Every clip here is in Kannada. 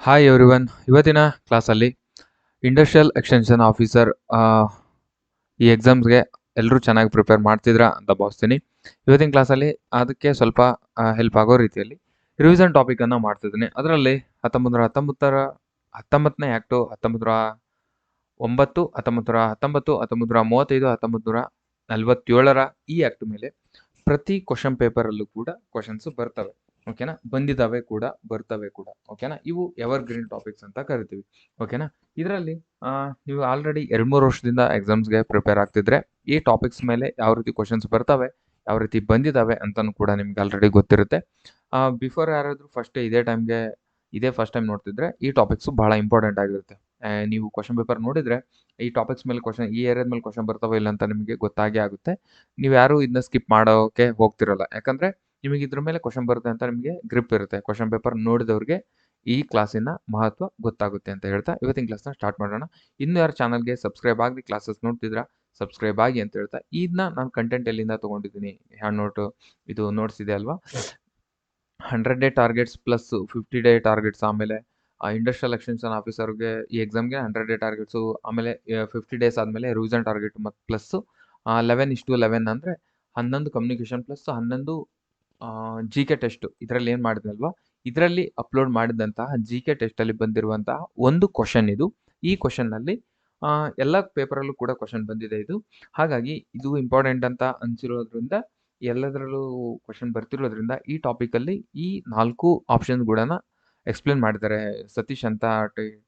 ಹಾಯ್ ಎವ್ರಿವನ್ ಇವತ್ತಿನ ಕ್ಲಾಸಲ್ಲಿ ಇಂಡಸ್ಟ್ರಿಯಲ್ ಎಕ್ಸ್ಟೆನ್ಷನ್ ಆಫೀಸರ್ ಈ ಎಕ್ಸಾಮ್ಸ್ಗೆ ಎಲ್ಲರೂ ಚೆನ್ನಾಗಿ ಪ್ರಿಪೇರ್ ಮಾಡ್ತಿದ್ರಾ ಅಂತ ಭಾವಿಸ್ತೀನಿ. ಇವತ್ತಿನ ಕ್ಲಾಸಲ್ಲಿ ಅದಕ್ಕೆ ಸ್ವಲ್ಪ ಹೆಲ್ಪ್ ಆಗೋ ರೀತಿಯಲ್ಲಿ ರಿವಿಷನ್ ಟಾಪಿಕನ್ನು ಮಾಡ್ತಿದ್ದೀನಿ. ಅದರಲ್ಲಿ ಹತ್ತೊಂಬತ್ತು ನೂರ ಹತ್ತೊಂಬತ್ತರ, ಹತ್ತೊಂಬತ್ತನೇ ಆ್ಯಕ್ಟು ಹತ್ತೊಂಬತ್ತು ನೂರ ಒಂಬತ್ತು ಹತ್ತೊಂಬತ್ತು ನೂರ ಹತ್ತೊಂಬತ್ತು ಹತ್ತೊಂಬತ್ತು ನೂರ ಮೂವತ್ತೈದು ಹತ್ತೊಂಬತ್ತು ನೂರ ನಲ್ವತ್ತೇಳರ ಈ ಆ್ಯಕ್ಟ್ ಮೇಲೆ ಪ್ರತಿ ಕ್ವಶನ್ ಪೇಪರಲ್ಲೂ ಕೂಡ ಕ್ವಶನ್ಸು ಬರ್ತವೆ. ಓಕೆನಾ? ಬಂದಿದ್ದಾವೆ ಕೂಡ, ಬರ್ತವೆ ಕೂಡ, ಓಕೆನಾ? ಇವು ಎವರ್ ಗ್ರೀನ್ ಟಾಪಿಕ್ಸ್ ಅಂತ ಕರಿತೀವಿ, ಓಕೆನಾ? ಇದರಲ್ಲಿ ನೀವು ಆಲ್ರೆಡಿ ಎರಡು ಮೂರು ವರ್ಷದಿಂದ ಎಕ್ಸಾಮ್ಸ್ಗೆ ಪ್ರಿಪೇರ್ ಆಗ್ತಿದ್ರೆ, ಈ ಟಾಪಿಕ್ಸ್ ಮೇಲೆ ಯಾವ ರೀತಿ ಕ್ವಶನ್ಸ್ ಬರ್ತವೆ, ಯಾವ ರೀತಿ ಬಂದಿದ್ದಾವೆ ಅಂತಲೂ ಕೂಡ ನಿಮ್ಗೆ ಆಲ್ರೆಡಿ ಗೊತ್ತಿರುತ್ತೆ. ಬಿಫೋರ್ ಯಾರಾದರೂ ಫಸ್ಟ್ ಇದೇ ಟೈಮ್ಗೆ ಇದೇ ಫಸ್ಟ್ ಟೈಮ್ ನೋಡ್ತಿದ್ರೆ, ಈ ಟಾಪಿಕ್ಸು ಭಾಳ ಇಂಪಾರ್ಟೆಂಟ್ ಆಗಿರುತ್ತೆ. ನೀವು ಕ್ವಶನ್ ಪೇಪರ್ ನೋಡಿದರೆ, ಈ ಟಾಪಿಕ್ಸ್ ಮೇಲೆ ಕ್ವಶನ್ ಈ ಏರಿಯಾದ ಮೇಲೆ ಕ್ವಶನ್ ಬರ್ತಾವೆ ಇಲ್ಲ ಅಂತ ನಿಮಗೆ ಗೊತ್ತಾಗೇ ಆಗುತ್ತೆ. ನೀವು ಯಾರು ಇದನ್ನ ಸ್ಕಿಪ್ ಮಾಡೋಕೆ ಹೋಗ್ತಿರಲ್ಲ, ಯಾಕಂದ್ರೆ ನಿಮಗೆ ಇದ್ರ ಮೇಲೆ ಕ್ವಶನ್ ಬರುತ್ತೆ ಅಂತ ನಿಮಗೆ ಗ್ರಿಪ್ ಇರುತ್ತೆ. ಕ್ವಶನ್ ಪೇಪರ್ ನೋಡಿದವ್ರಿಗೆ ಈ ಕ್ಲಾಸಿನ ಮಹತ್ವ ಗೊತ್ತಾಗುತ್ತೆ ಅಂತ ಹೇಳ್ತಾ ಇವತ್ತಿನ ಕ್ಲಾಸ್ನ ಸ್ಟಾರ್ಟ್ ಮಾಡೋಣ. ಇನ್ನು ಯಾರು ಚಾನಲ್ಗೆ ಸಬ್ಸ್ಕ್ರೈಬ್ ಆಗಲಿ ಕ್ಲಾಸಸ್ ನೋಡ್ತಿದ್ರಾ ಸಬ್ಸ್ಕ್ರೈಬ್ ಆಗಿ ಅಂತ ಹೇಳ್ತಾ ಇದನ್ನ ನಾನು ಕಂಟೆಂಟ್ ಎಲ್ಲಿಂದ ತೊಗೊಂಡಿದ್ದೀನಿ? ಹ್ಯಾಂಡ್ ನೋಟು ಇದು ನೋಟ್ಸ್ ಇದೆ ಅಲ್ವಾ? Hundred day targets plus fifty day targets ಆಮೇಲೆ ಇಂಡಸ್ಟ್ರಿಯಲ್ ಎಕ್ಸ್ಟೆನ್ಷನ್ ಆಫೀಸರ್ಗೆ ಈ ಎಕ್ಸಾಮ್ಗೆ ಹಂಡ್ರೆಡ್ ಡೇ ಟಾರ್ಗೆಟ್ಸು ಆಮೇಲೆ ಫಿಫ್ಟಿ ಡೇಸ್ ಆದಮೇಲೆ ರಿವಿಷನ್ ಟಾರ್ಗೆಟ್ ಮತ್ತು ಪ್ಲಸ್ಸು ಲೆವೆನ್ ಇಷ್ಟು ಲೆವೆನ್ ಅಂದರೆ ಹನ್ನೊಂದು ಕಮ್ಯುನಿಕೇಷನ್ ಪ್ಲಸ್ ಹನ್ನೊಂದು ಜಿ ಕೆ ಟೆಸ್ಟ್ ಇದರಲ್ಲಿ ಏನು ಮಾಡಿದ್ನಲ್ವಾ? ಇದರಲ್ಲಿ ಅಪ್ಲೋಡ್ ಮಾಡಿದಂತಹ ಜಿ ಕೆ ಟೆಸ್ಟಲ್ಲಿ ಬಂದಿರುವಂತಹ ಒಂದು ಕ್ವಶನ್ ಇದು. ಈ ಕ್ವಶನ್ನಲ್ಲಿ ಎಲ್ಲ ಪೇಪರಲ್ಲೂ ಕೂಡ ಕ್ವಶನ್ ಬಂದಿದೆ ಇದು. ಹಾಗಾಗಿ ಇದು ಇಂಪಾರ್ಟೆಂಟ್ ಅಂತ ಅನಿಸಿರೋದ್ರಿಂದ ಎಲ್ಲದರಲ್ಲೂ ಕ್ವಶನ್ ಬರ್ತಿರೋದ್ರಿಂದ ಈ ಟಾಪಿಕಲ್ಲಿ ಈ ನಾಲ್ಕು ಆಪ್ಷನ್ಸ್ಗಳನ್ನ ಎಕ್ಸ್ಪ್ಲೇನ್ ಮಾಡಿದ್ದಾರೆ. ಸತೀಶ್ ಅಂತ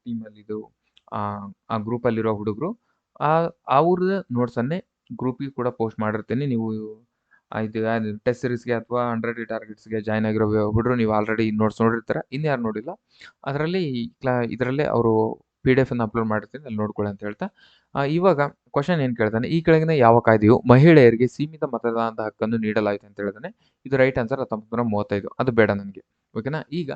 ಟೀಮಲ್ಲಿ ಇದು ಆ, ಗ್ರೂಪ್ ಗ್ರೂಪಲ್ಲಿರೋ ಹುಡುಗರು. ಆ ಅವ್ರ ನೋಟ್ಸನ್ನೇ ಗ್ರೂಪಿಗೆ ಕೂಡ ಪೋಸ್ಟ್ ಮಾಡಿರ್ತೀನಿ. ನೀವು ಆ, ಇದು ಟೆಸ್ಟ್ ಸೀರೀಸ್ಗೆ ಅಥವಾ ಹಂಡ್ರೆಡ್ ಟಾರ್ಗೆಟ್ಸ್ಗೆ ಜಾಯ್ನ್ ಆಗಿರೋ ಹುಡುಗರು ನೀವು ಆಲ್ರೆಡಿ ನೋಟ್ಸ್ ನೋಡಿರ್ತಾರೆ? ಇನ್ಯಾರು ನೋಡಿಲ್ಲ. ಅದರಲ್ಲಿ ಕ್ಲಾ ಇದರಲ್ಲೇ ಅವರು ಪಿ ಡಿ ಅನ್ನು ಅಪ್ಲೋಡ್ ಮಾಡಿರ್ತೀನಿ ಅಲ್ಲಿ ನೋಡ್ಕೊಳ್ಳಿ ಅಂತ ಹೇಳ್ತಾ. ಇವಾಗ ಕ್ವಶನ್ ಏನು ಕೇಳ್ತಾನೆ? ಈ ಕೆಳಗಿನ ಯಾವ ಕಾಯ್ದೆಯು ಮಹಿಳೆಯರಿಗೆ ಸೀಮಿತ ಮತದಾನದ ಹಕ್ಕನ್ನು ನೀಡಲಾಯಿತು ಅಂತ ಹೇಳ್ತಾನೆ. ಇದು ರೈಟ್ ಆನ್ಸರ್ ಹತ್ತೊಂಬತ್ತು ನೂರ ಮೂವತ್ತೈದು. ಅದು ಬೇಡ ನನಗೆ. ಓಕೆನಾ? ಈಗ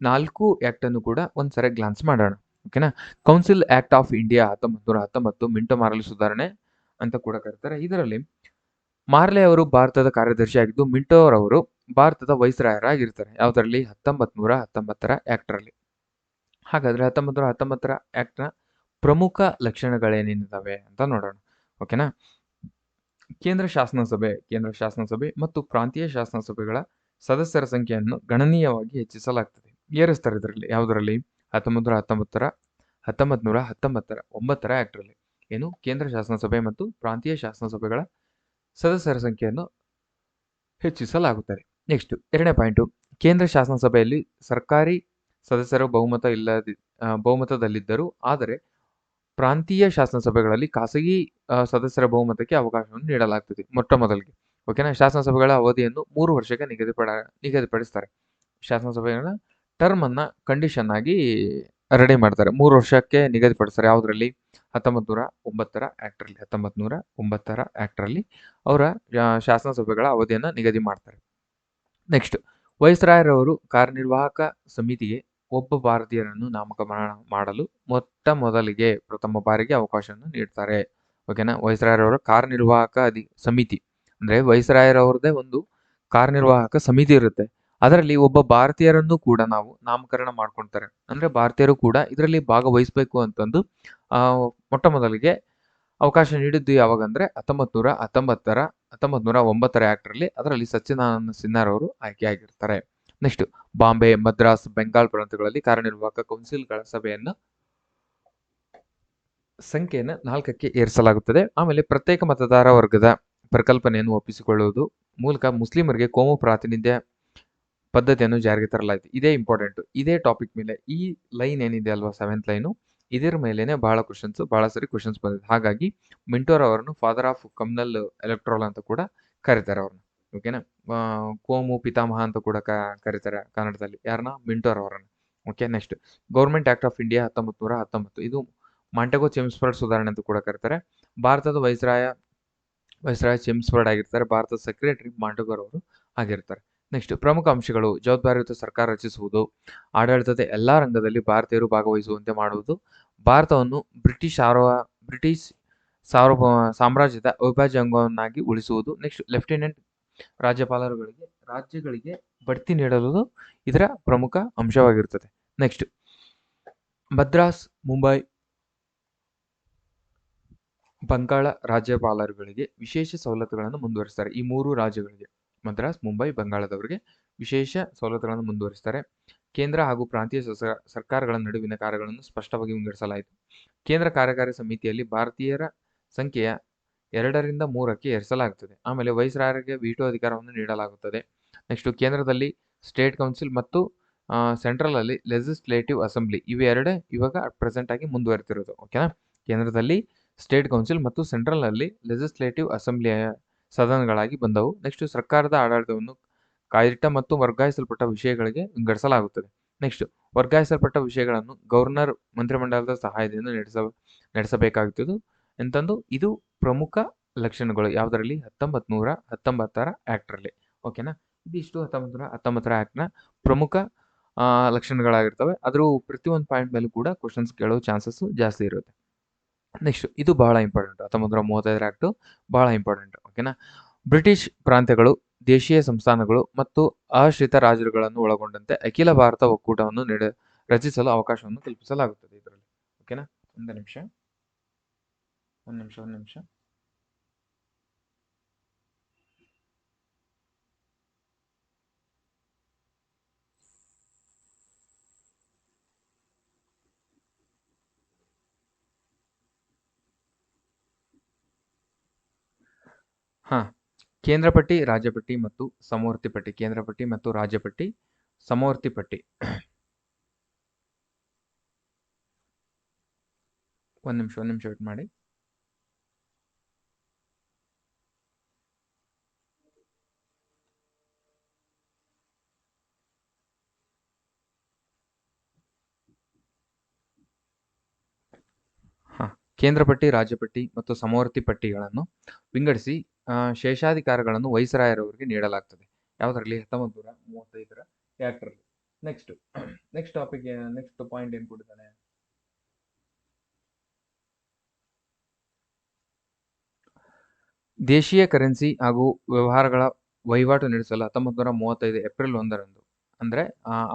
ನಾಲ್ಕು ಆ್ಯಕ್ಟ್ ಅನ್ನು ಕೂಡ ಒಂದ್ಸರಿ ಗ್ಲಾನ್ಸ್ ಮಾಡೋಣ. ಓಕೆನಾ? ಕೌನ್ಸಿಲ್ ಆ್ಯಕ್ಟ್ ಆಫ್ ಇಂಡಿಯಾ ಹತ್ತೊಂಬತ್ತು ನೂರ ಹತ್ತೊಂಬತ್ತು ಮಿಂಟೋ ಮಾರಲು ಸುಧಾರಣೆ ಅಂತ ಕೂಡ ಕರೀತಾರೆ. ಇದರಲ್ಲಿ ಮಾರ್ಲೆ ಅವರು ಭಾರತದ ಕಾರ್ಯದರ್ಶಿ ಆಗಿದ್ದು, ಮಿಂಟೋ ಅವರು ಭಾರತದ ವೈಸ್ರಾಯರಾಗಿರ್ತಾರೆ. ಯಾವುದರಲ್ಲಿ? ಹತ್ತೊಂಬತ್ತು ನೂರ ಹತ್ತೊಂಬತ್ತರ ಆ್ಯಕ್ಟ್ರಲ್ಲಿ ಹಾಗಾದ್ರೆ ಹತ್ತೊಂಬತ್ತು ನೂರ ಹತ್ತೊಂಬತ್ತರ ಆ್ಯಕ್ಟ್ನ ಪ್ರಮುಖ ಲಕ್ಷಣಗಳೇನಿದ್ದಾವೆ ಅಂತ ನೋಡೋಣ. ಓಕೆನಾ ಕೇಂದ್ರ ಶಾಸನಸಭೆ ಕೇಂದ್ರ ಶಾಸನಸಭೆ ಮತ್ತು ಪ್ರಾಂತೀಯ ಶಾಸನ ಸಭೆಗಳ ಸದಸ್ಯರ ಸಂಖ್ಯೆಯನ್ನು ಗಣನೀಯವಾಗಿ ಹೆಚ್ಚಿಸಲಾಗ್ತದೆ. ಏರಿಸ್ತಾರೆ ಇದರಲ್ಲಿ. ಯಾವುದರಲ್ಲಿ? ಹತ್ತೊಂಬತ್ತು ಹತ್ತೊಂಬತ್ತರ ಹತ್ತೊಂಬತ್ತು ನೂರ ಹತ್ತೊಂಬತ್ತರ, ಒಂಬತ್ತರ ಆ್ಯಕ್ಟ್ರಲ್ಲಿ ಏನು? ಕೇಂದ್ರ ಶಾಸನಸಭೆ ಮತ್ತು ಪ್ರಾಂತೀಯ ಶಾಸನಸಭೆಗಳ ಸದಸ್ಯರ ಸಂಖ್ಯೆಯನ್ನು ಹೆಚ್ಚಿಸಲಾಗುತ್ತದೆ. ನೆಕ್ಸ್ಟ್ ಎರಡನೇ ಪಾಯಿಂಟು ಕೇಂದ್ರ ಶಾಸನಸಭೆಯಲ್ಲಿ ಸರ್ಕಾರಿ ಸದಸ್ಯರು ಬಹುಮತ ಇಲ್ಲದಿ ಬಹುಮತದಲ್ಲಿದ್ದರು, ಆದರೆ ಪ್ರಾಂತೀಯ ಶಾಸನಸಭೆಗಳಲ್ಲಿ ಖಾಸಗಿ ಸದಸ್ಯರ ಬಹುಮತಕ್ಕೆ ಅವಕಾಶವನ್ನು ನೀಡಲಾಗ್ತದೆ ಮೊಟ್ಟ ಮೊದಲಿಗೆ ಓಕೆನಾ ಶಾಸನಸಭೆಗಳ ಅವಧಿಯನ್ನು ಮೂರು ವರ್ಷಕ್ಕೆ ನಿಗದಿಪಡ, ನಿಗದಿಪಡಿಸ್ತಾರೆ. ಶಾಸನಸಭೆಗಳ ಟರ್ಮ್ ಅನ್ನ ಕಂಡೀಷನ್ ಆಗಿ ರೆಡಿ ಮಾಡ್ತಾರೆ. ಮೂರು ವರ್ಷಕ್ಕೆ ನಿಗದಿಪಡಿಸ್ತಾರೆ. ಯಾವುದರಲ್ಲಿ? ಹತ್ತೊಂಬತ್ತು ನೂರ ಒಂಬತ್ತರ ಆಕ್ಟ್ರಲ್ಲಿ ಹತ್ತೊಂಬತ್ತು ನೂರ ಒಂಬತ್ತರ ಆ್ಯಕ್ಟ್ರಲ್ಲಿ ಅವರ ಶಾಸನ ಶಾಸನಸಭೆಗಳ ಅವಧಿಯನ್ನು ನಿಗದಿ ಮಾಡ್ತಾರೆ. ನೆಕ್ಸ್ಟ್ ವೈಸ್ರಾಯರವರು ಕಾರ್ಯನಿರ್ವಾಹಕ ಸಮಿತಿಗೆ ಒಬ್ಬ ಭಾರತೀಯರನ್ನು ನಾಮಕರಣ ಮಾಡಲು ಮೊಟ್ಟ ಮೊದಲಿಗೆ ಪ್ರಥಮ ಬಾರಿಗೆ ಅವಕಾಶವನ್ನು ನೀಡ್ತಾರೆ. ಓಕೆನಾ ವೈಸ್ರಾಯರವರ ಕಾರ್ಯನಿರ್ವಾಹಕ ಅಧಿ, ಸಮಿತಿ. ಅಂದ್ರೆ ವೈಸ್ರಾಯರವ್ರದ್ದೇ ಒಂದು ಕಾರ್ಯನಿರ್ವಾಹಕ ಸಮಿತಿ ಇರುತ್ತೆ. ಅದರಲ್ಲಿ ಒಬ್ಬ ಭಾರತೀಯರನ್ನು ಕೂಡ ನಾವು ನಾಮಕರಣ ಮಾಡ್ಕೊಳ್ತಾರೆ ಅಂದ್ರೆ ಭಾರತೀಯರು ಕೂಡ ಇದರಲ್ಲಿ ಭಾಗವಹಿಸಬೇಕು ಅಂತಂದು ಮೊಟ್ಟ ಮೊದಲಿಗೆ ಅವಕಾಶ ನೀಡಿದ್ದು ಯಾವಾಗಂದ್ರೆ ಹತ್ತೊಂಬತ್ತು ನೂರ ಹತ್ತೊಂಬತ್ತರ ಹತ್ತೊಂಬತ್ ನೂರ ಒಂಬತ್ತರ ಆ್ಯಕ್ಟ್ರಲ್ಲಿ ಅದರಲ್ಲಿ ಸತ್ಯನಾರಾಯಣ ಸಿನ್ಹಾರವರು ಆಯ್ಕೆಯಾಗಿರ್ತಾರೆ ನೆಕ್ಸ್ಟ್ ಬಾಂಬೆ, ಮದ್ರಾಸ್, ಬೆಂಗಾಲ್ ಪ್ರಾಂತಗಳಲ್ಲಿ ಕಾರ್ಯನಿರ್ವಾಹಕ ಕೌನ್ಸಿಲ್ಗಳ ಸಭೆಯನ್ನು ಸಂಖ್ಯೆಯನ್ನು ನಾಲ್ಕಕ್ಕೆ ಏರಿಸಲಾಗುತ್ತದೆ. ಆಮೇಲೆ ಪ್ರತ್ಯೇಕ ಮತದಾರ ವರ್ಗದ ಪರಿಕಲ್ಪನೆಯನ್ನು ಒಪ್ಪಿಸಿಕೊಳ್ಳುವುದು ಮೂಲಕ ಮುಸ್ಲಿಮರಿಗೆ ಕೋಮು ಪ್ರಾತಿನಿಧ್ಯ ಪದ್ಧತಿಯನ್ನು ಜಾರಿಗೆ ತರಲಾಯಿತು. ಇದೇ ಇಂಪಾರ್ಟೆಂಟ್ ಇದೇ ಟಾಪಿಕ್ ಮೇಲೆ ಈ ಲೈನ್ ಏನಿದೆ ಅಲ್ವಾ ಸೆವೆಂತ್ ಲೈನು ಇದರ ಮೇಲೇನೆ ಬಹಳ ಕ್ವಶನ್ಸ್ ಬಹಳ ಸರಿ ಕ್ವಶನ್ಸ್ ಬಂದಿದೆ. ಹಾಗಾಗಿ ಮಿಂಟೋರ್ ಅವರನ್ನು ಫಾದರ್ ಆಫ್ ಕಮ್ನಲ್ ಎಲೆಕ್ಟ್ರಾಲ್ ಅಂತ ಕೂಡ ಕರೀತಾರೆ ಅವ್ರನ್ನ. ಓಕೆನಾ ಕೋಮು ಪಿತಾಮಹ ಅಂತ ಕೂಡ ಕ- ಕರೀತಾರೆ ಕನ್ನಡದಲ್ಲಿ. ಯಾರನ್ನ ಮಿಂಟೋರ್ ಅವರನ್ನು. Okay next government act of India ಹತ್ತೊಂಬತ್ತು ನೂರ ಹತ್ತೊಂಬತ್ತು. ಇದು ಮಾಂಟೆಗೋ ಚೆಮ್ಸ್ಫರ್ಡ್ ಸುಧಾರಣೆ ಅಂತ ಕೂಡ ಕರೀತಾರೆ. ಭಾರತದ ವೈಸ್ರಾಯ ವೈಸ್ರಾಯ ಚೆಮ್ಸ್ಫರ್ಡ್ ಆಗಿರ್ತಾರೆ. ಭಾರತದ ಸೆಕ್ರೆಟರಿ ಮಾಂಟೆಗೋರ್ ಅವರು ಆಗಿರ್ತಾರೆ. ನೆಕ್ಸ್ಟ್ ಪ್ರಮುಖ ಅಂಶಗಳು. ಜವಾಬ್ದಾರಿಯುತ ಸರ್ಕಾರ ರಚಿಸುವುದು. ಆಡಳಿತದ ಎಲ್ಲಾ ರಂಗದಲ್ಲಿ ಭಾರತೀಯರು ಭಾಗವಹಿಸುವಂತೆ ಮಾಡುವುದು. ಭಾರತವನ್ನು ಬ್ರಿಟಿಷ್ ಸಾರ್ವ ಬ್ರಿಟಿಷ್ ಸಾರ್ವಭೌಮ ಸಾಮ್ರಾಜ್ಯದ ಅವಿಭಾಜ್ಯ ಅಂಗವನ್ನಾಗಿ ಉಳಿಸುವುದು. ನೆಕ್ಸ್ಟ್ ಲೆಫ್ಟಿನೆಂಟ್ ರಾಜ್ಯಪಾಲರುಗಳಿಗೆ, ರಾಜ್ಯಗಳಿಗೆ ಬಡ್ತಿ ನೀಡಲು ಇದರ ಪ್ರಮುಖ ಅಂಶವಾಗಿರುತ್ತದೆ. ನೆಕ್ಸ್ಟ್ ಮದ್ರಾಸ್, ಮುಂಬೈ, ಬಂಗಾಳ ರಾಜ್ಯಪಾಲರುಗಳಿಗೆ ವಿಶೇಷ ಸವಲತ್ತುಗಳನ್ನು ಮುಂದುವರಿಸ್ತಾರೆ. ಈ ಮೂರು ರಾಜ್ಯಗಳಿಗೆ. ಮದ್ರಾಸ್, ಮುಂಬೈ, ಬಂಗಾಳದವರಿಗೆ ವಿಶೇಷ ಸವಲತ್ತುಗಳನ್ನು ಮುಂದುವರಿಸ್ತಾರೆ. ಕೇಂದ್ರ ಹಾಗೂ ಪ್ರಾಂತೀಯ ಸರ್ಕಾರಗಳ ನಡುವಿನ ಕಾರ್ಯಗಳನ್ನು ಸ್ಪಷ್ಟವಾಗಿ ವಿಂಗಡಿಸಲಾಯಿತು. ಕೇಂದ್ರ ಕಾರ್ಯಕಾರಿ ಸಮಿತಿಯಲ್ಲಿ ಭಾರತೀಯರ ಸಂಖ್ಯೆಯ ಎರಡರಿಂದ ಮೂರಕ್ಕೆ ಏರಿಸಲಾಗುತ್ತದೆ. ಆಮೇಲೆ ವೈಸ್ರಾಯರಿಗೆ ವೀಟೋ ಅಧಿಕಾರವನ್ನು ನೀಡಲಾಗುತ್ತದೆ. ನೆಕ್ಸ್ಟು ಕೇಂದ್ರದಲ್ಲಿ ಸ್ಟೇಟ್ ಕೌನ್ಸಿಲ್ ಮತ್ತು ಸೆಂಟ್ರಲ್ ಅಲ್ಲಿ ಲೆಜಿಸ್ಲೇಟಿವ್ ಅಸೆಂಬ್ಲಿ ಇವೆರಡೇ ಇವಾಗ ಪ್ರೆಸೆಂಟ್ ಆಗಿ ಮುಂದುವರೆತಿರೋದು. ಓಕೆನಾ? ಕೇಂದ್ರದಲ್ಲಿ ಸ್ಟೇಟ್ ಕೌನ್ಸಿಲ್ ಮತ್ತು ಸೆಂಟ್ರಲ್ ಅಲ್ಲಿ ಲೆಜಿಸ್ಲೇಟಿವ್ ಅಸೆಂಬ್ಲಿಯ ಸದನಗಳಾಗಿ ಬಂದವು. ನೆಕ್ಸ್ಟ್ ಸರ್ಕಾರದ ಆಡಳಿತವನ್ನು ಕಾಯ್ದಿಟ್ಟ ಮತ್ತು ವರ್ಗಾಯಿಸಲ್ಪಟ್ಟ ವಿಷಯಗಳಿಗೆ ವಿಂಗಡಿಸಲಾಗುತ್ತದೆ. ನೆಕ್ಸ್ಟ್ ವರ್ಗಾಯಿಸಲ್ಪಟ್ಟ ವಿಷಯಗಳನ್ನು ಗವರ್ನರ್ ಮಂತ್ರಿಮಂಡಲದ ಸಹಾಯದಿಂದ ನಡೆಸ ನಡೆಸಬೇಕಾಗುತ್ತದೆ ಎಂತಂದು ಇದು ಪ್ರಮುಖ ಲಕ್ಷಣಗಳು. ಯಾವುದರಲ್ಲಿ? ಹತ್ತೊಂಬತ್ತು ನೂರ ಹತ್ತೊಂಬತ್ತರ ಆ್ಯಕ್ಟ್ರಲ್ಲಿ ಓಕೆನಾ ಇದಿಷ್ಟು ಹತ್ತೊಂಬತ್ತು ನೂರ ಹತ್ತೊಂಬತ್ತರ ಆ್ಯಕ್ಟ್ನ ಪ್ರಮುಖ ಲಕ್ಷಣಗಳಾಗಿರ್ತವೆ. ಅದ್ರ ಪ್ರತಿಯೊಂದು ಪಾಯಿಂಟ್ ಮೇಲೂ ಕೂಡ ಕ್ವಶನ್ಸ್ ಕೇಳೋ ಚಾನ್ಸಸ್ಸು ಜಾಸ್ತಿ ಇರುತ್ತೆ. ನೆಕ್ಸ್ಟ್ ಇದು ಬಹಳ ಇಂಪಾರ್ಟೆಂಟ್ ಹತ್ತೊಂಬತ್ತು ನೂರ ಮೂವತ್ತೈದರ ಆ್ಯಕ್ಟು ಬಹಳ ಇಂಪಾರ್ಟೆಂಟ್ ಓಕೆನಾ ಬ್ರಿಟಿಷ್ ಪ್ರಾಂತ್ಯಗಳು, ದೇಶೀಯ ಸಂಸ್ಥಾನಗಳು ಮತ್ತು ಆಶ್ರಿತ ರಾಜರುಗಳನ್ನು ಒಳಗೊಂಡಂತೆ ಅಖಿಲ ಭಾರತ ಒಕ್ಕೂಟವನ್ನು ನೀಡ, ರಚಿಸಲು ಅವಕಾಶವನ್ನು ಕಲ್ಪಿಸಲಾಗುತ್ತದೆ ಇದರಲ್ಲಿ ಓಕೆನಾ ಒಂದು ನಿಮಿಷ. ಒಂದು ನಿಮಿಷ ಒಂದು ನಿಮಿಷ. ಹಾ ಕೇಂದ್ರ ಪಟ್ಟಿ ರಾಜ್ಯ ಪಟ್ಟಿ ಮತ್ತು ಸಮವರ್ತಿ ಪಟ್ಟಿ ಕೇಂದ್ರ ಪಟ್ಟಿ ಮತ್ತು ರಾಜ್ಯ ಪಟ್ಟಿ ಸಮವರ್ತಿ ಪಟ್ಟಿ. ಒಂದು ನಿಮಿಷ ಒಂದು ನಿಮಿಷ ವೇಟ್ ಮಾಡಿ. ಕೇಂದ್ರ ಪಟ್ಟಿ ರಾಜ್ಯ ಪಟ್ಟಿ ಮತ್ತು ಸಮವರ್ತಿ ಪಟ್ಟಿಗಳನ್ನು ವಿಂಗಡಿಸಿ. ಶೇಷಾಧಿಕಾರಗಳನ್ನು ವೈಸರಾಯರವರಿಗೆ ನೀಡಲಾಗ್ತದೆ. ಯಾವುದರಲ್ಲಿ? ಹತ್ತೊಂಬತ್ತು ನೂರ ಮೂವತ್ತೈದರ ಆ್ಯಕ್ಟ್ರಲ್ಲಿ next next topic next point ಏನು ಕೊಟ್ಟಿದ್ದಾನೆ? ದೇಶೀಯ ಕರೆನ್ಸಿ ಹಾಗೂ ವ್ಯವಹಾರಗಳ ವಹಿವಾಟು ನಡೆಸಲು ಹತ್ತೊಂಬತ್ತು ನೂರ ಮೂವತ್ತೈದು ಏಪ್ರಿಲ್ ಒಂದರಂದು, ಅಂದರೆ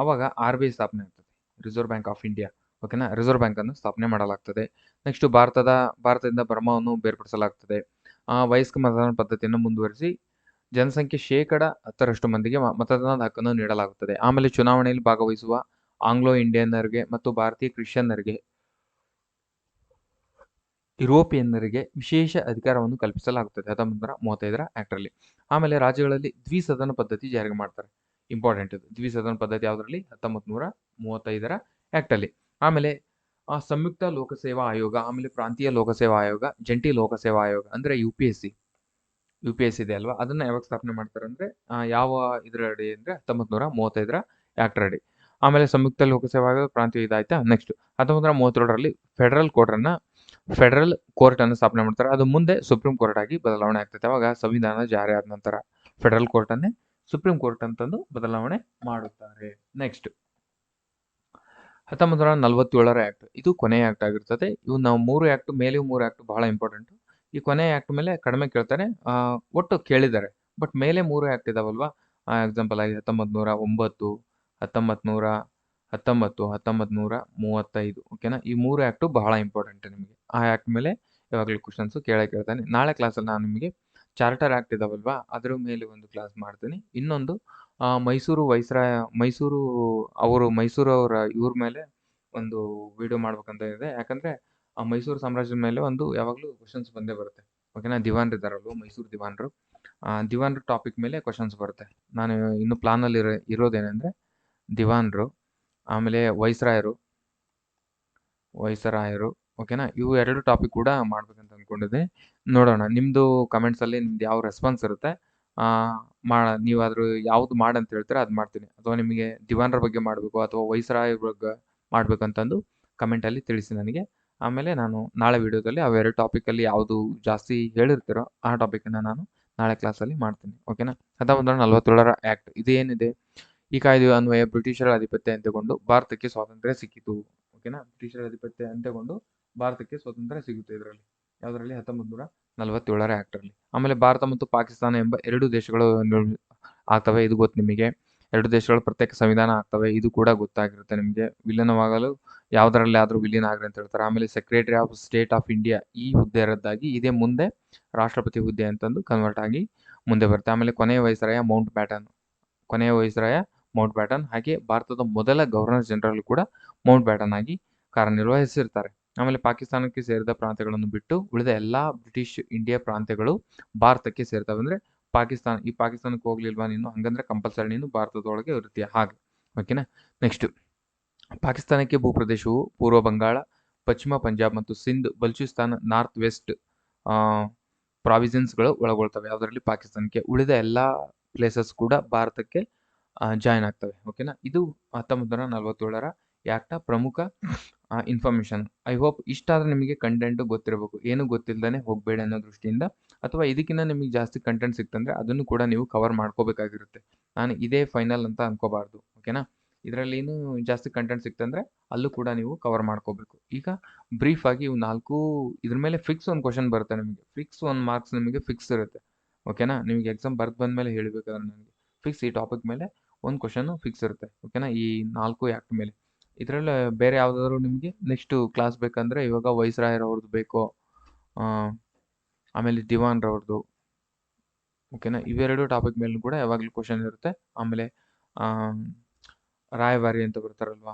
ಆವಾಗ ಆರ್ ಬಿ ಐ ಸ್ಥಾಪನೆ ಆಗ್ತದೆ. ರಿಸರ್ವ್ ಬ್ಯಾಂಕ್ ಆಫ್ ಇಂಡಿಯಾ ಓಕೆನಾ ರಿಸರ್ವ್ ಬ್ಯಾಂಕ್ ಅನ್ನು ಸ್ಥಾಪನೆ ಮಾಡಲಾಗ್ತದೆ. ನೆಕ್ಸ್ಟ್ ಭಾರತದ, ಭಾರತದಿಂದ ಬರ್ಮಾವನ್ನು ಬೇರ್ಪಡಿಸಲಾಗ್ತದೆ. ಆ, ವಯಸ್ಕ ಮತದಾನ ಪದ್ಧತಿಯನ್ನು ಮುಂದುವರಿಸಿ ಜನಸಂಖ್ಯೆ ಶೇಕಡ ಹತ್ತರಷ್ಟು ಮಂದಿಗೆ ಮತದಾನದ ಹಕ್ಕನ್ನು ನೀಡಲಾಗುತ್ತದೆ. ಆಮೇಲೆ ಚುನಾವಣೆಯಲ್ಲಿ ಭಾಗವಹಿಸುವ ಆಂಗ್ಲೋ ಇಂಡಿಯನ್ನರಿಗೆ ಮತ್ತು ಭಾರತೀಯ ಕ್ರಿಶ್ಚಿಯನ್ನರಿಗೆ ಯುರೋಪಿಯನ್ನರಿಗೆ ವಿಶೇಷ ಅಧಿಕಾರವನ್ನು ಕಲ್ಪಿಸಲಾಗುತ್ತದೆ. ಹತ್ತೊಂಬತ್ತು ನೂರ ಮೂವತ್ತೈದರ ಆ್ಯಕ್ಟ್ರಲ್ಲಿ ಆಮೇಲೆ ರಾಜ್ಯಗಳಲ್ಲಿ ದ್ವಿಸದನ ಪದ್ಧತಿ ಜಾರಿಗೆ ಮಾಡ್ತಾರೆ. ಇಂಪಾರ್ಟೆಂಟ್ ಇದು. ದ್ವಿಸದನ ಪದ್ಧತಿ ಯಾವುದರಲ್ಲಿ? ಹತ್ತೊಂಬತ್ತು ನೂರ ಮೂವತ್ತೈದರ ಆ್ಯಕ್ಟಲ್ಲಿ ಆಮೇಲೆ ಆ ಸಂಯುಕ್ತ ಲೋಕಸೇವಾ ಆಯೋಗ, ಆಮೇಲೆ ಪ್ರಾಂತೀಯ ಲೋಕಸೇವಾ ಆಯೋಗ, ಜಂಟಿ ಲೋಕಸೇವಾ ಆಯೋಗ, ಅಂದ್ರೆ ಯು ಪಿ ಎಸ್ ಸಿ ಇದೆ ಅಲ್ವಾ? ಅದನ್ನ ಯಾವಾಗ ಸ್ಥಾಪನೆ ಮಾಡ್ತಾರೆ ಅಂದ್ರೆ ಯಾವ ಇದರ ಅಡಿ ಅಂದ್ರೆ ಹತ್ತೊಂಬತ್ ನೂರ ಮೂವತ್ತೈದರ ಆಕ್ಟ್ ಅಡಿ. ಆಮೇಲೆ ಸಂಯುಕ್ತ ಲೋಕಸೇವಾ ಆಯೋಗ ಪ್ರಾಂತೀಯ ಇದಾಯ್ತಾ? ನೆಕ್ಸ್ಟ್ ಹತ್ತೊಂಬತ್ ನೂರ ಮೂವತ್ತೇಳರಲ್ಲಿ ಫೆಡರಲ್ ಅನ್ನ ಫೆಡರಲ್ ಕೋರ್ಟ್ ಅನ್ನು ಸ್ಥಾಪನೆ ಮಾಡ್ತಾರೆ. ಅದು ಮುಂದೆ ಸುಪ್ರೀಂ ಕೋರ್ಟ್ ಆಗಿ ಬದಲಾವಣೆ ಆಗ್ತೈತೆ. ಅವಾಗ ಸಂವಿಧಾನ ಜಾರಿ ಆದ ನಂತರ ಫೆಡರಲ್ ಕೋರ್ಟ್ ಅನ್ನೇ ಸುಪ್ರೀಂ ಕೋರ್ಟ್ ಅಂತಂದು ಬದಲಾವಣೆ ಮಾಡುತ್ತಾರೆ. ನೆಕ್ಸ್ಟ್ ಹತ್ತೊಂಬತ್ತು ನೂರ ನಲವತ್ತೇಳರ ಆ್ಯಕ್ಟ್ ಇದು ಕೊನೆಯ ಆ್ಯಕ್ಟ್ ಆಗಿರ್ತದೆ. ಇವು ನಾವು ಮೂರು ಆ್ಯಕ್ಟ್ ಮೇಲೆ ಮೂರು ಆ್ಯಕ್ಟ್ ಬಹಳ ಇಂಪಾರ್ಟೆಂಟ್ ಈ ಕೊನೆಯ ಆ್ಯಕ್ಟ್ ಮೇಲೆ ಕಡಿಮೆ ಕೇಳ್ತಾರೆ. ಒಟ್ಟು ಕೇಳಿದ್ದಾರೆ. ಬಟ್ ಮೇಲೆ ಮೂರು ಆ್ಯಕ್ಟ್ ಇದಾವಲ್ವಾ? ಎಕ್ಸಾಂಪಲ್ ಆಗಿ ಹತ್ತೊಂಬತ್ತು ನೂರ ಒಂಬತ್ತು ಹತ್ತೊಂಬತ್ತು ನೂರ ಹತ್ತೊಂಬತ್ತು ಹತ್ತೊಂಬತ್ತು ನೂರ ಮೂವತ್ತೈದು ಓಕೆನಾ ಈ ಮೂರು ಆ್ಯಕ್ಟು ಬಹಳ ಇಂಪಾರ್ಟೆಂಟ್ ನಿಮಗೆ. ಆ ಆ್ಯಕ್ಟ್ ಮೇಲೆ ಯಾವಾಗಲೂ ಕ್ವಶನ್ಸು ಕೇಳೇ ಕೇಳ್ತಾನೆ. ನಾಳೆ ಕ್ಲಾಸಲ್ಲಿ ನಾನು ನಿಮಗೆ ಚಾರ್ಟರ್ ಆ್ಯಕ್ಟ್ ಇದಾವಲ್ವಾ? ಅದರ ಮೇಲೆ ಒಂದು ಕ್ಲಾಸ್ ಮಾಡ್ತೀನಿ. ಇನ್ನೊಂದು ಮೈಸೂರು ವೈಸ್ರಾಯ ಮೈಸೂರು ಅವರು ಮೈಸೂರು ಅವರ ಇವ್ರ ಮೇಲೆ ಒಂದು ವಿಡಿಯೋ ಮಾಡ್ಬೇಕಂತ ಇದೆ. ಯಾಕಂದ್ರೆ ಆ ಮೈಸೂರು ಸಾಮ್ರಾಜ್ಯದ ಮೇಲೆ ಒಂದು ಯಾವಾಗಲೂ ಕ್ವಶನ್ಸ್ ಬಂದೇ ಬರುತ್ತೆ. ಓಕೆನಾ ದಿವಾನ್ರು ಇದ್ದಾರಲ್ವ? ಮೈಸೂರು ದಿವಾನ್ರು. ಆ, ದಿವಾನ್ರು ಟಾಪಿಕ್ ಮೇಲೆ ಕ್ವಶನ್ಸ್ ಬರುತ್ತೆ. ನಾನು ಇನ್ನು ಪ್ಲಾನಲ್ಲಿ ಇರೋ ಇರೋದೇನೆಂದರೆ ದಿವಾನ್ರು ಆಮೇಲೆ ವೈಸ್ರಾಯರು ವೈಸರಾಯರು ಓಕೆನಾ ಇವು ಎರಡು ಟಾಪಿಕ್ ಕೂಡ ಮಾಡ್ಬೇಕಂತ ಅಂದ್ಕೊಂಡಿದ್ದೆ ನೋಡೋಣ. ನಿಮ್ಮದು ಕಮೆಂಟ್ಸಲ್ಲಿ ನಿಮ್ದು ಯಾವ ರೆಸ್ಪಾನ್ಸ್ ಇರುತ್ತೆ? ಮಾಡ, ನೀವಾದರೂ ಯಾವುದು ಮಾಡಂತ ಹೇಳ್ತೀರಾ ಅದು ಮಾಡ್ತೀನಿ. ಅಥವಾ ನಿಮಗೆ ದಿವಾನರ ಬಗ್ಗೆ ಮಾಡಬೇಕು, ಅಥವಾ ವೈಸರಾಯ ಬಗ್ಗೆ ಮಾಡಬೇಕಂತಂದು ಕಮೆಂಟಲ್ಲಿ ತಿಳಿಸಿ ನನಗೆ. ಆಮೇಲೆ ನಾನು ನಾಳೆ ವಿಡಿಯೋದಲ್ಲಿ ಅವೆರಡು ಟಾಪಿಕಲ್ಲಿ ಯಾವುದು ಜಾಸ್ತಿ ಹೇಳಿರ್ತೀರೋ ಆ ಟಾಪಿಕನ್ನು ನಾನು ನಾಳೆ ಕ್ಲಾಸಲ್ಲಿ ಮಾಡ್ತೀನಿ. ಓಕೆನಾ ಹತ್ತೊಂಬತ್ತು ನಲವತ್ತೇಳರ ಆ್ಯಕ್ಟ್ ಇದೇನಿದೆ? ಈ ಕಾಯ್ದೆ ಅನ್ವಯ ಬ್ರಿಟಿಷರ ಆಧಿಪತ್ಯ ಅಂತ್ಯಗೊಂಡು ಭಾರತಕ್ಕೆ ಸ್ವಾತಂತ್ರ್ಯ ಸಿಕ್ಕಿತು. ಓಕೆನಾ ಬ್ರಿಟಿಷರ ಆಧಿಪತ್ಯ ಅಂತ್ಯಗೊಂಡು ಭಾರತಕ್ಕೆ ಸ್ವಾತಂತ್ರ್ಯ ಸಿಗುತ್ತೆ ಇದರಲ್ಲಿ. ಯಾವುದರಲ್ಲಿ? ಹತ್ತೊಂಬತ್ತು ನೂರ ನಲವತ್ತೇಳರ ಅಲ್ಲಿ. ಆಮೇಲೆ ಭಾರತ ಮತ್ತು ಪಾಕಿಸ್ತಾನ ಎಂಬ ಎರಡು ದೇಶಗಳು ಆಗ್ತವೆ, ಇದು ಗೊತ್ತು ನಿಮಗೆ. ಎರಡು ದೇಶಗಳು ಪ್ರತ್ಯೇಕ ಸಂವಿಧಾನ ಆಗ್ತವೆ, ಇದು ಕೂಡ ಗೊತ್ತಾಗಿರುತ್ತೆ ನಿಮಗೆ. ವಿಲೀನವಾಗಲು ಯಾವುದರಲ್ಲಿ ಆದರೂ ವಿಲೀನ ಆಗ್ರಿ ಅಂತ ಹೇಳ್ತಾರೆ. ಆಮೇಲೆ secretary of state of India ಈ ಹುದ್ದೆ ರದ್ದಾಗಿ ಇದೇ ಮುಂದೆ ರಾಷ್ಟ್ರಪತಿ ಹುದ್ದೆ ಅಂತಂದು ಕನ್ವರ್ಟ್ ಆಗಿ ಮುಂದೆ ಬರುತ್ತೆ. ಆಮೇಲೆ ಕೊನೆಯ ವಯಸ್ಸರಾಯ ಮೌಂಟ್ ಬ್ಯಾಟನ್ ಕೊನೆಯ ವಯಸ್ಸರಾಯ ಮೌಂಟ್ ಬ್ಯಾಟನ್ ಹಾಗೆ ಭಾರತದ ಮೊದಲ ಗವರ್ನರ್ ಜನರಲ್ ಕೂಡ ಮೌಂಟ್ ಬ್ಯಾಟನ್ ಆಗಿ ಕಾರ್ಯನಿರ್ವಹಿಸಿರ್ತಾರೆ. ಆಮೇಲೆ ಪಾಕಿಸ್ತಾನಕ್ಕೆ ಸೇರಿದ ಪ್ರಾಂತ್ಯಗಳನ್ನು ಬಿಟ್ಟು ಉಳಿದ ಎಲ್ಲಾ ಬ್ರಿಟಿಷ್ ಇಂಡಿಯಾ ಪ್ರಾಂತ್ಯಗಳು ಭಾರತಕ್ಕೆ ಸೇರ್ತವೆ. ಅಂದ್ರೆ ಪಾಕಿಸ್ತಾನ, ಈ ಪಾಕಿಸ್ತಾನಕ್ಕೆ ಹೋಗ್ಲಿಲ್ವಾ ನೀನು? ಹಂಗಂದ್ರೆ ಕಂಪಲ್ಸರಿ ನೀನು ಭಾರತದೊಳಗೆ ಇರುತ್ತೀಯ? ಹಾಗೆ. ಓಕೆನಾ ನೆಕ್ಸ್ಟ್ ಪಾಕಿಸ್ತಾನಕ್ಕೆ ಭೂಪ್ರದೇಶವು ಪೂರ್ವ ಬಂಗಾಳ, ಪಶ್ಚಿಮ ಪಂಜಾಬ್ ಮತ್ತು ಸಿಂಧ್, ಬಲೂಚಿಸ್ತಾನ, ನಾರ್ತ್ ವೆಸ್ಟ್ ಪ್ರಾವಿಜನ್ಸ್ಗಳು ಒಳಗೊಳ್ತವೆ. ಅದರಲ್ಲಿ ಪಾಕಿಸ್ತಾನಕ್ಕೆ ಉಳಿದ ಎಲ್ಲ ಪ್ಲೇಸಸ್ ಕೂಡ ಭಾರತಕ್ಕೆ ಜಾಯ್ನ್ ಆಗ್ತವೆ. ಓಕೆನಾ ಇದು ಹತ್ತೊಂಬತ್ತು ನೂರ ನಲವತ್ತೇಳರ ಯಾಕ್ಟ ಪ್ರಮುಖ? ಇನ್ಫಾರ್ಮೇಷನ್ ಐ ಹೋಪ್ ಇಷ್ಟಾದ್ರೆ ನಿಮಗೆ ಕಂಟೆಂಟ್ ಗೊತ್ತಿರಬೇಕು. ಏನು ಗೊತ್ತಿಲ್ಲದೇ ಹೋಗಬೇಡಿ ಅನ್ನೋ ದೃಷ್ಟಿಯಿಂದ ಅಥವಾ ಇದಕ್ಕಿಂತ ನಿಮಗೆ ಜಾಸ್ತಿ ಕಂಟೆಂಟ್ ಸಿಕ್ತಂದ್ರೆ ಅದನ್ನು ಕೂಡ ನೀವು ಕವರ್ ಮಾಡ್ಕೋಬೇಕಾಗಿರುತ್ತೆ. ನಾನು ಇದೇ ಫೈನಲ್ ಅಂತ ಅನ್ಕೋಬಾರ್ದು ಓಕೆನಾ ಇದರಲ್ಲಿ ಏನು ಜಾಸ್ತಿ ಕಂಟೆಂಟ್ ಸಿಕ್ತಂದ್ರೆ ಅಲ್ಲೂ ಕೂಡ ನೀವು ಕವರ್ ಮಾಡ್ಕೋಬೇಕು. ಈಗ ಬ್ರೀಫ್ ಆಗಿ ಇವು ನಾಲ್ಕು ಇದ್ರ ಮೇಲೆ ಫಿಕ್ಸ್ ಒಂದು ಕ್ವಶನ್ ಬರುತ್ತೆ ನಿಮಗೆ. ಫಿಕ್ಸ್ ಒಂದು ಮಾರ್ಕ್ಸ್ ನಿಮಗೆ ಫಿಕ್ಸ್ ಇರುತ್ತೆ ಓಕೆನಾ ನಿಮಗೆ ಎಕ್ಸಾಮ್ ಬರ್ದು ಬಂದಮೇಲೆ ಹೇಳಬೇಕಾದ್ರೆ ನನಗೆ. ಫಿಕ್ಸ್ ಈ ಟಾಪಿಕ್ ಮೇಲೆ ಒಂದು ಕ್ವಶನ್ ಫಿಕ್ಸ್ ಇರುತ್ತೆ ಓಕೆನಾ ಈ ನಾಲ್ಕು ಆ್ಯಕ್ಟ್ ಮೇಲೆ. ಇದರಲ್ಲಿ ಬೇರೆ ಯಾವುದಾದ್ರು ನಿಮಗೆ ನೆಕ್ಸ್ಟ್ ಕ್ಲಾಸ್ ಬೇಕಂದ್ರೆ ಇವಾಗ ವೈಸ್ರಾಯರವ್ರದ್ದು ಬೇಕೋ ಆಮೇಲೆ ದಿವಾನ್ರವ್ರದ್ದು ಓಕೆನಾ ಇವೆರಡು ಟಾಪಿಕ್ ಮೇಲೂ ಕೂಡ ಯಾವಾಗಲೂ ಕ್ವಶನ್ ಇರುತ್ತೆ. ಆಮೇಲೆ ರಾಯಭಾರಿ ಅಂತ ಬರ್ತಾರಲ್ವಾ?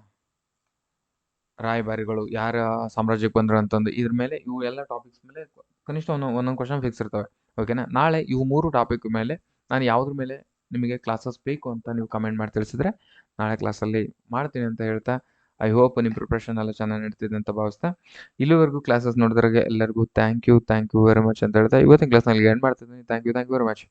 ರಾಯಭಾರಿಗಳು ಯಾರ ಸಾಮ್ರಾಜ್ಯಕ್ಕೆ ಬಂದರು ಅಂತಂದು, ಇದ್ರ ಮೇಲೆ ಇವು ಎಲ್ಲ ಟಾಪಿಕ್ಸ್ ಮೇಲೆ ಕನಿಷ್ಠ ಒಂದೊಂದು ಒಂದೊಂದು ಕ್ವಶನ್ ಫಿಕ್ಸ್ ಇರ್ತವೆ ಓಕೆನಾ ನಾಳೆ ಇವು ಮೂರು ಟಾಪಿಕ್ ಮೇಲೆ ನಾನು ಯಾವುದ್ರ ಮೇಲೆ ನಿಮಗೆ ಕ್ಲಾಸಸ್ ಬೇಕು ಅಂತ ನೀವು ಕಮೆಂಟ್ ಮಾಡಿ ತಿಳಿಸಿದ್ರೆ ನಾಳೆ ಕ್ಲಾಸಲ್ಲಿ ಮಾಡ್ತೀನಿ ಅಂತ ಹೇಳ್ತಾ ಐ ಹೋಪ್ ನಿಮ್ಮ ಪ್ರಿಪ್ರೇಷನ್ ಎಲ್ಲ ಚೆನ್ನಾಗಿ ನಡೀತಿದೆ ಅಂತ ಭಾವಿಸ್ತಾ. ಇಲ್ಲಿವರೆಗೂ ಕ್ಲಾಸಸ್ ನೋಡಿದ್ರಾಗೆ ಎಲ್ಲರಿಗೂ thank you thank you very much ಅಂತ ಹೇಳ್ತಾ, ಇವತ್ತಿನ ಕ್ಲಾಸ್ನಲ್ಲಿ ಎಂಡ್ ಮಾಡ್ತಿದ್ದೀನಿ. Thank you thank you very much